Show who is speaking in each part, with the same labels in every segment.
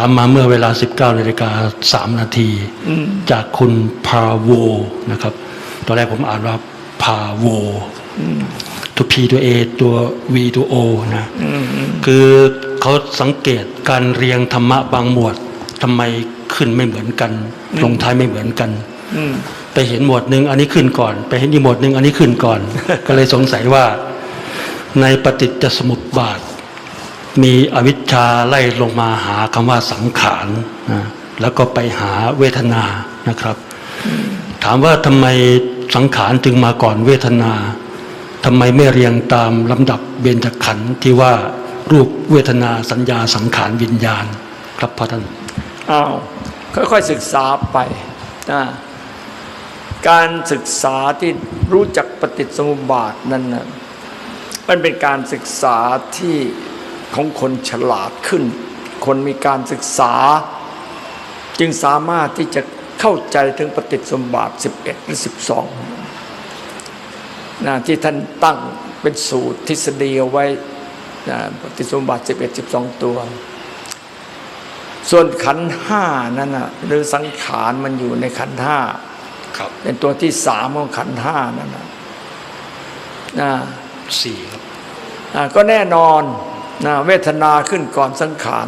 Speaker 1: ามมาเมื่อเวลา 19นาฬิกา3นาที จากคุณพาโวนะครับ ตอนแรกผมอ่านว่าพาโวตัว P ตัว A ตัว V ตัว O นะคือเขาสังเกตการเรียงธรรมะบางหมวดทำไมขึ้นไม่เหมือนกัน ลงท้ายไม่เหมือนกันไปเห็นหมวดหนึ่งอันนี้ขึ้นก่อน ไปเห็นอีกหมวดหนึ่งอันนี้ขึ้นก่อน ก็เลยสงสัยว่า ในปฏิจจสมุปบาท มีอวิชชาไล่ลงมาหาคำว่าสังขารนะแล้วก็ไปหาเวทนานะครับ ถามว่าทำไมสังขารจึงมาก่อนเวทนาทำไมไม่เรียงตามลำดับเบญจขันธ์ที่ว่ารูปเวทนาสัญญาสังขารวิญญาณ ครับพ่อท่าน
Speaker 2: อ้าวค่อยๆศึกษาไปนะการศึกษาที่รู้จักปฏิสมุปบาทนั้นนะมันเป็นการศึกษาที่ ของคนฉลาดขึ้น คนมีการศึกษา จึงสามารถที่จะเข้าใจถึงปฏิจจสมุปบาท11 หรือ 12นะที่ท่านตั้งเป็นสูตรทฤษฎีเอาไว้นะปฏิจจสมุปบาท11 12 ตัว ส่วนขันธ์ห้านั้นนะหรือสังขารมันอยู่ในขันธ์ห้า
Speaker 1: ครับ
Speaker 2: เป็นตัวที่สามของขันธ์ห้านั่นนะนะ
Speaker 1: สี่ครับ
Speaker 2: อ่าก็แน่นอน นะเวทนาขึ้นก่อนสังขาร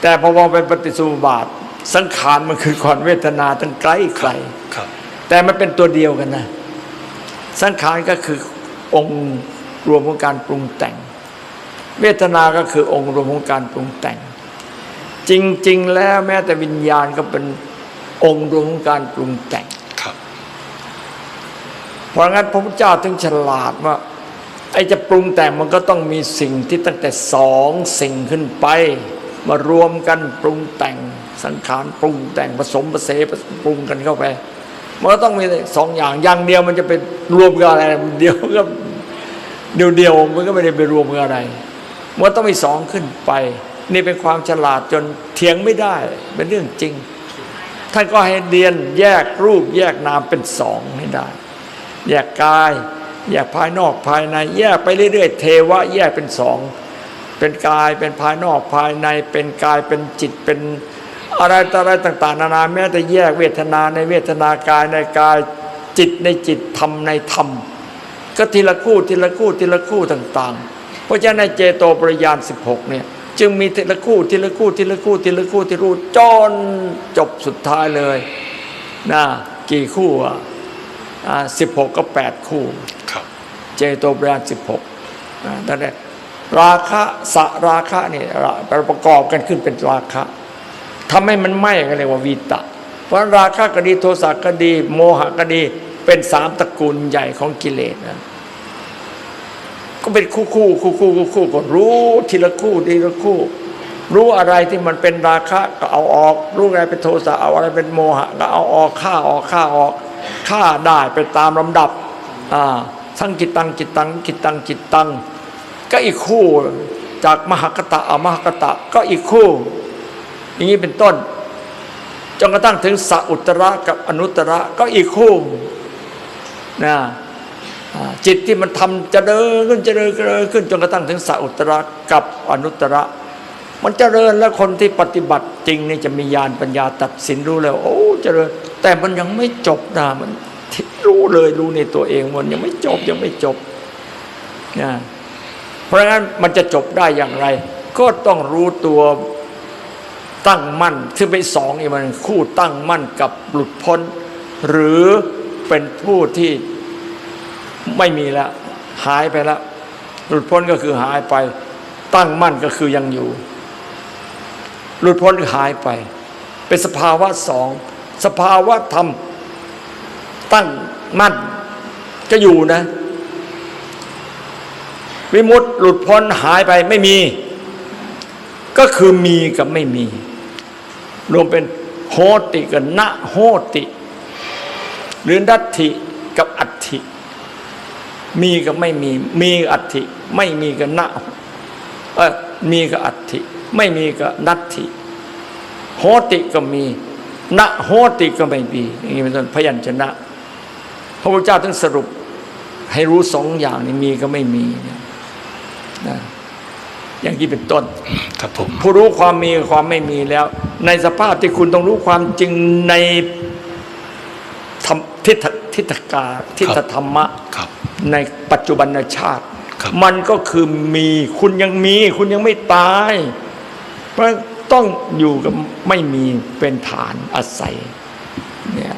Speaker 2: แต่พอมองเป็นปฏิจจสมุปบาท สังขารมันคือก่อนเวทนาตั้งไกลไกล
Speaker 1: ครับ
Speaker 2: แต่มันเป็นตัวเดียวกันนะ สังขารก็คือองค์รวมของการปรุงแต่ง เวทนาก็คือองค์รวมของการปรุงแต่ง จริง ๆ แล้วแม้แต่วิญญาณก็เป็นองค์รวมของการปรุงแต่ง
Speaker 1: ครับ
Speaker 2: เพราะงั้นพระพุทธเจ้าถึงฉลาดว่าไอ้จะปรุงแต่งมันก็ต้องมีสิ่งที่ตั้งแต่สองสิ่งขึ้นไป มารวมกันปรุงแต่งสังขารปรุงแต่งผสมผสมปรุงกันเข้าไปมันก็ต้องมีสองอย่างอย่างเดียวมันจะเป็นรวมกันอะไรเดียวก็เดียวเดียวมันก็ไม่ได้ไปรวมกันอะไรมันต้องมีสองขึ้นไป นี่เป็นความฉลาดจนเถียงไม่ได้เป็นเรื่องจริงท่านก็ให้เรียนแยกรูปแยกนามเป็นสองให้ได้ แยกกาย แยกภายนอกภายใน แยกไปเรื่อยๆ เทวะ แยกเป็นสองเป็นกายเป็นภายนอกภายใน เป็นกายเป็นจิตเป็นอะไรต่ออะไรต่าง ๆ นานาแม้แต่แยกเวทนาในเวทนากายในกายจิตในจิตธรรมในธรรม ก็ทีละคู่ทีละคู่ทีละคู่ต่าง ๆ เพราะฉะนั้นในเจโตปริยาน 16 เนี่ยจึงมีทีละคู่ทีละคู่ทีละคู่ทีละคู่ทีละคู่จนจบสุดท้ายเลยนะกี่คู่อะ สิบหกก็แปดคู่
Speaker 1: ครับ
Speaker 2: เจโตปริยานสิบหกนั่นแหละราคะสะราคะนี่ราประกอบกันขึ้นเป็นราคะทำให้มันไหม้ก็เรียกว่าวีตะ เพราะราคะก็ดีโทสะก็ดี โมหะก็ดีเป็นสามตระกูลใหญ่ของกิเลสนะก็เป็นคู่คู่คู่คู่คู่คู่ก็รู้ทีละคู่ทีละคู่ รู้อะไรที่มันเป็นราคะก็เอาออก รู้อะไรเป็นโทสะเอาอะไรเป็นโมหะก็เอาออกฆ่าออกฆ่าออก ฆ่าได้ไปตามลำดับทั้งจิตตังจิตตังจิตตังจิตตัง ก็อีกคู่จากมหากตะอมหากตะก็อีกคู่ อย่างนี้เป็นต้นจนกระทั่งถึงสัอุตระกับอนุตระก็อีกคู่นะจิตที่มันทำจะเดินขึ้นจะเดินขึ้นจนกระทั่งถึงสัอุตระกับอนุตระ มันเจริญแล้วคนที่ปฏิบัติจริงนี่จะมีญาณปัญญาตัดสินรู้แล้ว โอ้เจริญ แต่มันยังไม่จบนะมันรู้เลยรู้ในตัวเองมันยังไม่จบยังไม่จบนะเพราะงั้นมันจะจบได้อย่างไร ก็ต้องรู้ตัวตั้งมั่นซึ่งเป็นสองอีกมันคู่ตั้งมั่นกับหลุดพ้น หรือเป็นผู้ที่ไม่มีแล้วหายไปแล้วหลุดพ้นก็คือหายไป ตั้งมั่นก็คือยังอยู่ หลุดพ้นหายไป เป็นสภาวะสอง สภาวะธรรม ตั้งมั่นก็อยู่นะ วิมุตติหลุดพ้นหายไปไม่มี ก็คือมีกับไม่มี รวมเป็นโหติกับณโหติ หรือดัตถิกับอัตถิมีกับไม่มี มีอัตถิไม่มีกับณเออมีกับอัตถิไม่มีกับนัตถิ โหติก็มีณโหติก็ไม่มีอย่างนี้เป็นต้นพยัญชนะ พระพุทธเจ้าถึงสรุปให้รู้สองอย่างนี้มีก็ไม่มีเนี่ยนะอย่างนี้เป็นต้น
Speaker 1: ครับผม
Speaker 2: ผู้รู้ความมีกับความไม่มีแล้ว ในสภาพที่คุณต้องรู้ความจริงในธรรมทิฏฐทิฏฐกาทิฏฐธรรมะ
Speaker 1: ครับ
Speaker 2: ในปัจจุบันชาติ
Speaker 1: ครับ
Speaker 2: มันก็คือมีคุณยังมี คุณยังไม่ตาย เพราะ ต้องอยู่กับไม่มีเป็นฐานอาศัยเนี่ย